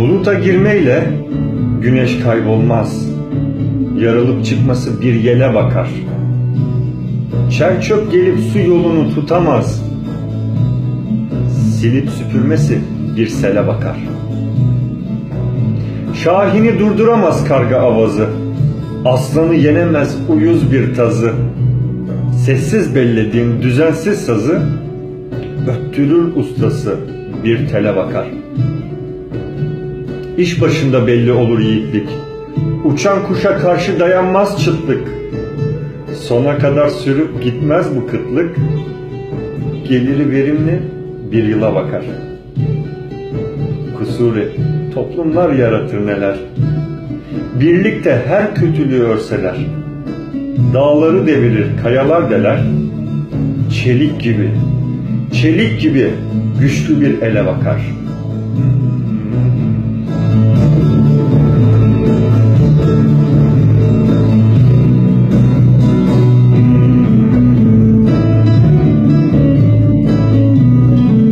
Buluta girmeyle güneş kaybolmaz. Yarılıp çıkması bir yele bakar. Çer çöp gelip su yolunu tutamaz. Silip süpürmesi bir sele bakar. Şahini durduramaz karga avazı. Aslanı yenemez uyuz bir tazı. Sessiz bellediğin düzensiz sazı öttürür ustası bir tele bakar. İş başında belli olur yiğitlik. Uçan kuşa karşı dayanmaz çıtlık. Sona kadar sürüp gitmez bu kıtlık. Geliri verimli bir yıla bakar. Kusuri toplumlar yaratır neler. Birlikte her kötülüğü örseler. Dağları devirir, kayalar deler. Çelik gibi, çelik gibi güçlü bir ele bakar.''